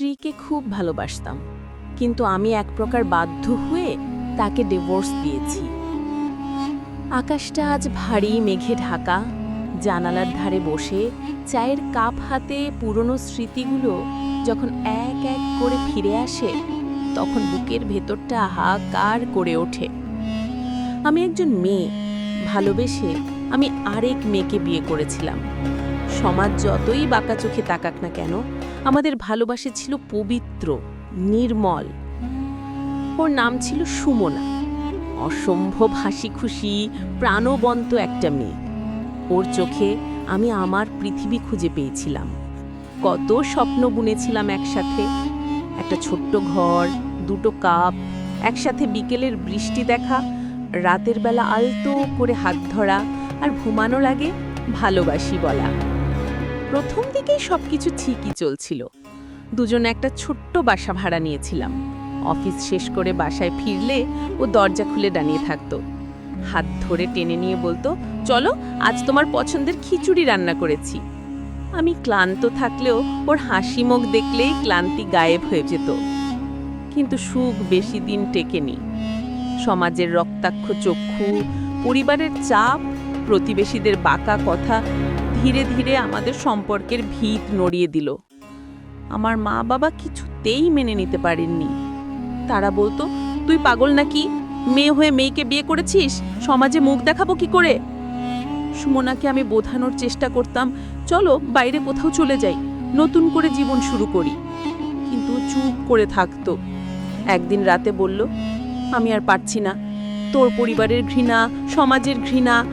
স্ত্রীকে খুব ভালোবাসতাম, কিন্তু আমি এক প্রকার বাধ্য হয়ে তাকে ডিভোর্স দিয়েছি। আকাশটা আজ ভারী মেঘে ঢাকা, জানালার ধারে বসে চায়ের কাপ হাতে পুরনো স্মৃতিগুলো যখন এক এক করে ফিরে আসে, তখন বুকের ভেতরটা হাহাকার করে ওঠে। আমি একজন মেয়ে, ভালোবেসে আমি আরেক মেয়েকে বিয়ে করেছিলাম। সমাজ যতই বাঁকা চোখে তাকাক না কেন আমাদের ভালোবাসা ছিল পবিত্র, নির্মল। ওর নাম ছিল সুমনা। অসম্ভব হাসি খুশি প্রাণবন্ত একটা মেয়ে। ওর চোখে আমি আমার পৃথিবী খুঁজে পেয়েছিলাম। কত স্বপ্ন বুনেছিলাম একসাথে। একটা ছোট্ট ঘর, দুটো কাপ, একসাথে বিকেলের বৃষ্টি দেখা, রাতের বেলা আলতো করে হাত ধরা আর ঘুমানোর আগে ভালোবাসি বলা। প্রথম দিকেই সব কিছু ঠিকই চলছিল। দুজন একটা ছোট্ট বাসা ভাড়া নিয়েছিলাম। অফিস শেষ করে বাসায় ফিরলে ও দরজা খুলে দাঁড়িয়ে থাকতো। হাত ধরে টেনে নিয়ে বলতো, চলো, আজ তোমার পছন্দের খিচুড়ি রান্না করেছি। আমি ক্লান্ত থাকলেও ওর হাসি মুখ দেখলেই ক্লান্তি গায়েব হয়ে যেত। কিন্তু সুখ বেশি দিন টেকেনি। সমাজের রক্তাক্ষ চক্ষু, পরিবারের চাপ, প্রতিবেশীদের বাঁকা কথা ধীরে ধীরে আমাদের সম্পর্কের ভিত নড়িয়ে দিল। আমার মা বাবা কিছুতেই মেনে নিতে পারেননি। তারা বলতো, তুই পাগল নাকি? মেয়ে হয়ে মেয়েকে বিয়ে করেছিস? সমাজে মুখ দেখাবো কি করে? সুমনাকে আমি বোঝানোর চেষ্টা করতাম, চলো, বাইরে কোথাও চলে যাই, নতুন করে জীবন শুরু করি। কিন্তু চুপ করে থাকতো। একদিন রাতে বলল, আমি আর পারছি না। তোর পরিবারের ঘৃণা, সমাজের ঘৃণা